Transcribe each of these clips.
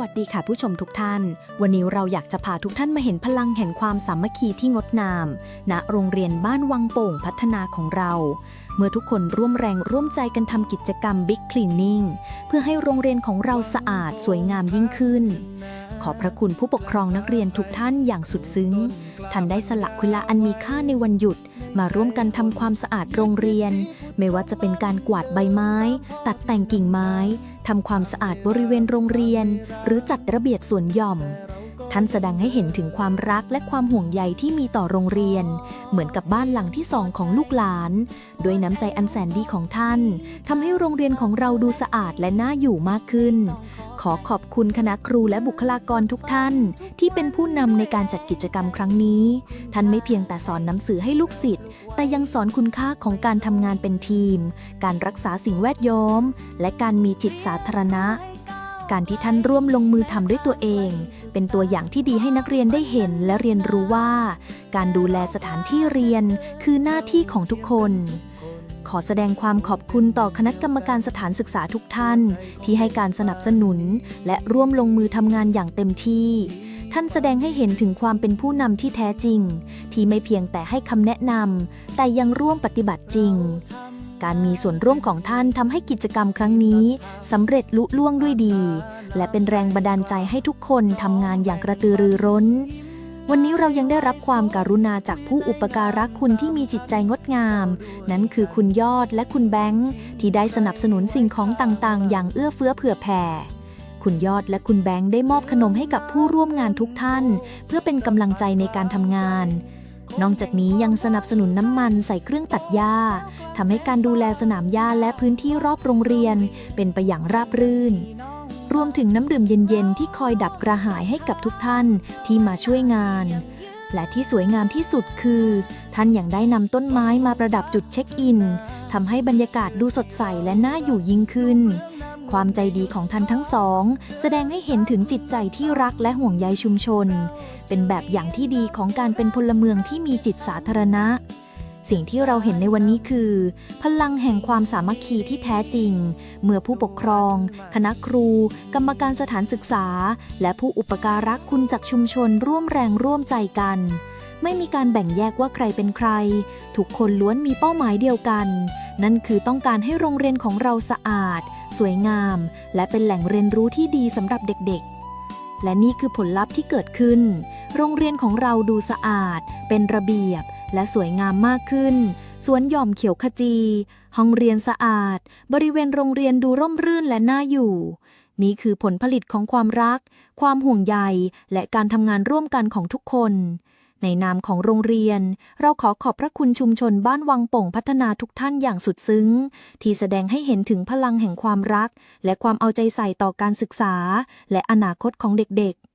วัสดีค่ะผู้ชมทุกท่าน วันนี้เราอยากจะพาทุกท่านมาเห็นพลังแห่งความสามัคคีที่งดงามณโรงเรียนบ้านวังโป่งพัฒนาของเรา เมื่อทุกคนร่วมแรงร่วมใจกันทำกิจกรรม Big Cleaning เพื่อให้โรงเรียนของเราสะอาดสวยงามยิ่งขึ้น ขอพระคุณผู้ปกครองนักเรียนทุกท่านอย่างสุดซึ้ง ท่านได้สละคุณละอันมีค่าในวันหยุด มาร่วมกันทำความสะอาดโรงเรียน ไม่ว่าจะเป็นการกวาดใบไม้ ตัดแต่งกิ่งไม้ทำความสะอาดบริเวณโรงเรียน หรือจัดระเบียบสวนหย่อม ท่านแสดงให้เห็นถึงความรักและความห่วงใยที่มีต่อโรงเรียน เหมือนกับบ้านหลังที่สองของลูกหลาน ด้วยน้ำใจอันแสนดีของท่านทำให้โรงเรียนของเราดูสะอาดและน่าอยู่มากขึ้น ขอขอบคุณคณะครูและบุคลากรทุกท่าน ที่เป็นผู้นำในการจัดกิจกรรมครั้งนี้ ท่านไม่เพียงแต่สอนหนังสือให้ลูกศิษย์แต่ยังสอนคุณค่าของการทำงานเป็นทีม การรักษาสิ่งแวดล้อม และการมีจิตสาธารณะ การที่ท่านร่วมลงมือทำด้วยตัวเอง เป็นตัวอย่างที่ดีให้นักเรียนได้เห็นและเรียนรู้ว่า การดูแลสถานที่เรียนคือหน้าที่ของทุกคน ขอแสดงความขอบคุณต่อคณะกรรมการสถานศึกษาทุกท่าน ที่ให้การสนับสนุน และร่วมลงมือทำงานอย่างเต็มที่ท่านแสดงให้เห็นถึงความเป็นผู้นำที่แท้จริง ที่ไม่เพียงแต่ให้คำแนะนำแต่ยังร่วมปฏิบัติจริง การมีส่วนร่วมของท่านทำให้กิจกรรมครั้งนี้สำเร็จลุล่วงด้วยดี และเป็นแรงบันดาลใจให้ทุกคนทำงานอย่างกระตือรือร้น วันนี้เรายังได้รับความการุณาจากผู้อุปการะคุณที่มีจิตใจงดงาม นั่นคือคุณยอดและคุณแบงค์ที่ได้สนับสนุนสิ่งของต่างๆ อย่างเอื้อเฟื้อเผื่อแผ่คุณยอดและคุณแบงค์ได้มอบขนมให้กับผู้ร่วมงานทุกท่าน เพื่อเป็นกำลังใจในการทำงาน นอกจากนี้ยังสนับสนุนน้ำมันใส่เครื่องตัดหญ้าทำให้การดูแลสนามหญ้าและพื้นที่รอบโรงเรียน เป็นไปอย่างราบรื่น รวมถึงน้ำดื่มเย็นๆ ที่คอยดับกระหายให้กับทุกท่านที่มาช่วยงาน และที่สวยงามที่สุดคือ ท่านยังได้นำต้นไม้มาประดับจุดเช็คอินทำให้บรรยากาศดูสดใสและน่าอยู่ยิ่งขึ้น ความใจดีของท่านทั้งสอง แสดงให้เห็นถึงจิตใจที่รักและห่วงใยชุมชน เป็นแบบอย่างที่ดีของการเป็นพลเมืองที่มีจิตสาธารณะ สิ่งที่เราเห็นในวันนี้คือ พลังแห่งความสามัคคีที่แท้จริง เมื่อผู้ปกครอง คณะครู กรรมการสถานศึกษา และผู้อุปการะคุณจากชุมชนร่วมแรงร่วมใจกัน ไม่มีการแบ่งแยกว่าใครเป็นใคร ทุกคนล้วนมีเป้าหมายเดียวกัน นั่นคือต้องการให้โรงเรียนของเราสะอาด สวยงาม และเป็นแหล่งเรียนรู้ที่ดีสำหรับเด็กๆ และนี่คือผลลัพธ์ที่เกิดขึ้น โรงเรียนของเราดูสะอาด เป็นระเบียบ และสวยงามมากขึ้นสวนหย่อมเขียวขจี ห้องเรียนสะอาด บริเวณโรงเรียนดูร่มรื่นและน่าอยู่ นี่คือผลผลิตของความรัก ความห่วงใย และการทำงานร่วมกันของทุกคน ในนามของโรงเรียน เราขอขอบพระคุณชุมชนบ้านวังโป่งพัฒนาทุกท่านอย่างสุดซึ้ง ที่แสดงให้เห็นถึงพลังแห่งความรัก และความเอาใจใส่ต่อการศึกษา และอนาคตของเด็กๆ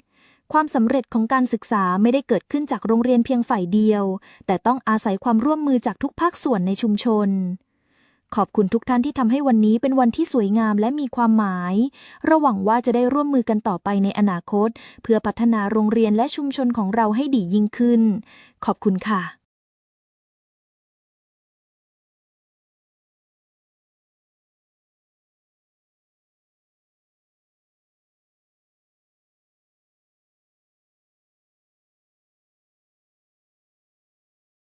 ความสำเร็จของการศึกษาไม่ได้เกิดขึ้นจากโรงเรียนเพียงฝ่ายเดียว แต่ต้องอาศัยความร่วมมือจากทุกภาคส่วนในชุมชน ขอบคุณทุกท่านที่ทำให้วันนี้เป็นวันที่สวยงามและมีความหมาย ระหวังว่าจะได้ร่วมมือกันต่อไปในอนาคต เพื่อพัฒนาโรงเรียนและชุมชนของเราให้ดียิ่งขึ้น ขอบคุณค่ะ